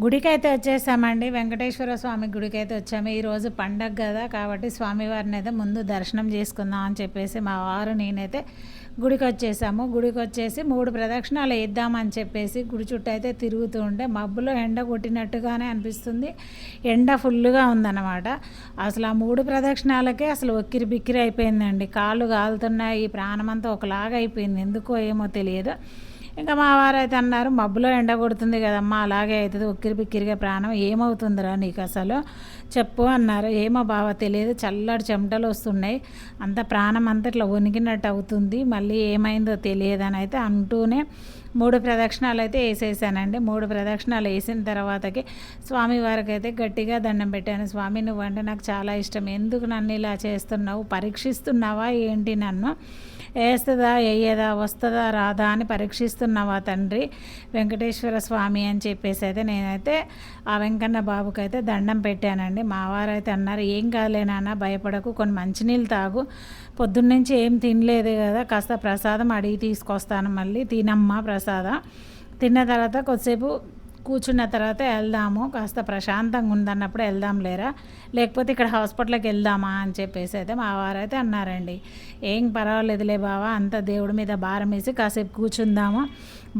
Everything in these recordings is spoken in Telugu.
గుడికైతే వచ్చేసామండి. వెంకటేశ్వర స్వామి గుడికైతే వచ్చాము. ఈరోజు పండగ కదా కాబట్టి స్వామివారిని అయితే ముందు దర్శనం చేసుకుందాం అని చెప్పేసి మా వారు నేనైతే గుడికి వచ్చేసాము గుడికి వచ్చేసి మూడు ప్రదక్షిణాలు వేద్దామని చెప్పేసి గుడి చుట్టూ అయితే తిరుగుతూ ఉంటే మబ్బులో ఎండ కొట్టినట్టుగానే అనిపిస్తుంది. ఎండ ఫుల్గా ఉందన్నమాట. అసలు ఆ మూడు ప్రదక్షిణాలకే అసలు ఒక్కిరి బిక్కిరి అయిపోయిందండి. కాళ్ళు కాలుతున్నాయి ప్రాణమంతా ఒకలాగా అయిపోయింది. ఎందుకో ఏమో తెలియదు. ఇంకా మా వారు అయితే అన్నారు మబ్బులో ఎండ కొడుతుంది కదమ్మా అలాగే అవుతుంది ఉక్కిరి బిక్కిరిగా ప్రాణం ఏమవుతుందిరా నీకు అసలు? చెప్పు అన్నారు. ఏమో బావ తెలియదు చల్లటి చెమటలు వస్తున్నాయి అంత ప్రాణం అంతా ఇట్లా వణికినట్టు అవుతుంది మళ్ళీ ఏమైందో తెలియదు అని అయితే అంటూనే మూడు ప్రదక్షిణాలు అయితే వేసేసానండి. మూడు ప్రదక్షిణాలు వేసిన తర్వాతకి స్వామివారికి అయితే గట్టిగా దండం పెట్టాను. స్వామి నువ్వంటే నాకు చాలా ఇష్టం ఎందుకు నన్ను ఇలా చేస్తున్నావు పరీక్షిస్తున్నావా ఏంటి నన్ను? వేస్తుందా వేయదా వస్తుందా రాదా అని పరీక్షిస్తున్నావా తండ్రి? వెంకటేశ్వర స్వామి అని చెప్పేసి అయితే నేనైతే ఆ వెంకన్న బాబుకి అయితే దండం పెట్టానండి. మా వారు అయితే అన్నారు ఏం కాదులేనా భయపడకు కొన్ని మంచినీళ్ళు తాగు. పొద్దున్నుంచి ఏం తినలేదు కదా కాస్త ప్రసాదం అడిగి తీసుకొస్తాను మళ్ళీ తినమ్మా ప్రసాదం. తిన్న తర్వాత కొద్దిసేపు కూర్చున్న తర్వాత వెళ్దాము. కాస్త ప్రశాంతంగా ఉందన్నప్పుడు వెళ్దాం లేరా? లేకపోతే ఇక్కడ హాస్పిటల్కి వెళ్దామా అని చెప్పేసి అయితే మా వారైతే అన్నారండి. ఏం పర్వాలేదులే బావా అంత దేవుడి మీద భారం వేసి కాసేపు కూర్చుందాము.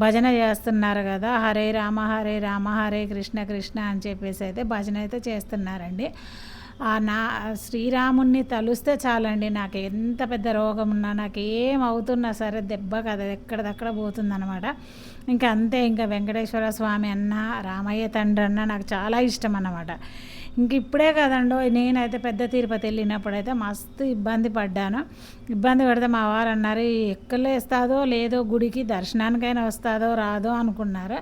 భజన చేస్తున్నారు కదా హరే రామ హరే రామ హరే కృష్ణ కృష్ణ అని చెప్పేసి అయితే భజన అయితే చేస్తున్నారండి. నా శ్రీరాముణ్ణి తలుస్తే చాలండి. నాకు ఎంత పెద్ద రోగం ఉన్నా నాకు ఏం అవుతున్నా సరే దెబ్బ కదా ఎక్కడదక్కడ పోతుందనమాట ఇంకా అంతే ఇంకా వెంకటేశ్వర స్వామి అన్న రామయ్య తండ్రి అన్న నాకు చాలా ఇష్టం అన్నమాట. ఇంక ఇప్పుడే కదండో నేనైతే పెద్ద తిరుపతి వెళ్ళినప్పుడు అయితే మస్తు ఇబ్బంది పడ్డాను. ఇబ్బంది పడితే మా వారు అన్నారు ఎక్కలేస్తాదో లేదో గుడికి దర్శనానికైనా వస్తాదో రాదో అనుకున్నారు.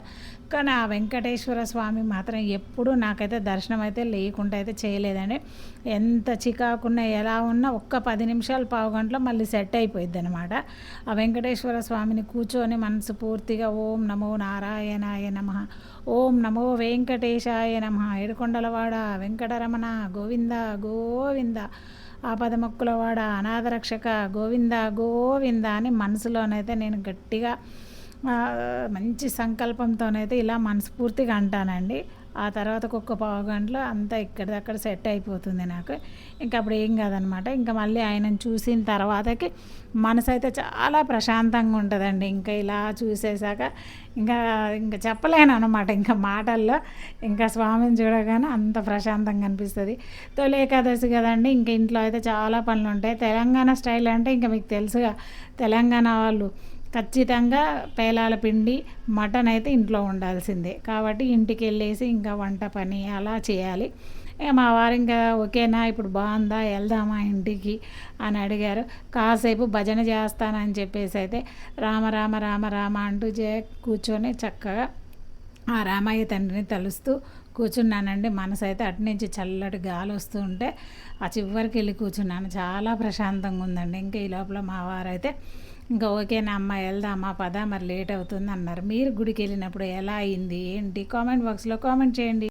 కానీ ఆ వెంకటేశ్వర స్వామి మాత్రం ఎప్పుడూ నాకైతే దర్శనం అయితే లేకుండా అయితే చేయలేదండి. ఎంత చికాకున్నా ఎలా ఉన్నా ఒక్క పది నిమిషాలు పావు గంటలో మళ్ళీ సెట్ అయిపోయింది అనమాట ఆ వెంకటేశ్వర స్వామిని కూర్చొని మనసు పూర్తిగా ఓం నమో నారాయణాయ నమ ఓం నమో వెంకటేశాయ నమ ఏడుకొండలవాడ వెంకటరమణ గోవింద గోవింద. ఆపదమొక్కులవాడ అనాథరక్షక గోవింద గోవింద అని మనసులోనైతే నేను గట్టిగా మంచి సంకల్పంతోనైతే ఇలా మనస్ఫూర్తిగా అంటానండి. ఆ తర్వాత ఒక్క పావు గంటలో అంతా ఇక్కడిదక్కడ సెట్ అయిపోతుంది నాకు. ఇంకా అప్పుడు ఏం కాదనమాట. ఇంకా మళ్ళీ ఆయనను చూసిన తర్వాతకి మనసు అయితే చాలా ప్రశాంతంగా ఉంటుందండి. ఇంకా ఇలా చూసేసాక ఇంకా ఇంకా చెప్పలేను అనమాట ఇంకా మాటల్లో ఇంకా స్వామిని చూడగానే అంత ప్రశాంతంగా అనిపిస్తుంది. తొలి ఏకాదశి కదండి ఇంకా ఇంట్లో అయితే చాలా పనులు ఉంటాయి తెలంగాణ స్టైల్ అంటే ఇంకా మీకు తెలుసుగా తెలంగాణ వాళ్ళు ఖచ్చితంగా పేలాల పిండి మటన్ అయితే ఇంట్లో ఉండాల్సిందే. కాబట్టి ఇంటికి వెళ్ళేసి ఇంకా వంట పని అలా చేయాలి. మా వారు ఇంకా ఓకేనా ఇప్పుడు బాగుందా వెళ్దామా ఇంటికి? అని అడిగారు. కాసేపు భజన చేస్తానని చెప్పేసి అయితే రామ రామ రామ రామ అంటూ చే కూర్చొని చక్కగా ఆ రామయ్య తండ్రిని తలుస్తూ కూర్చున్నానండి. మనసు అయితే అటు నుంచి చల్లటి గాలి వస్తూ ఉంటే ఆ చివరికి వెళ్ళి కూర్చున్నాను. చాలా ప్రశాంతంగా ఉందండి. ఇంకా ఈ లోపల మా వారైతే ఇంకా ఓకేనా అమ్మ వెళ్దామా పదా మరి లేట్ అవుతుంది అన్నారు. మీరు గుడికి వెళ్ళినప్పుడు ఎలా అయింది ఏంటి? కామెంట్ బాక్స్లో కామెంట్ చేయండి.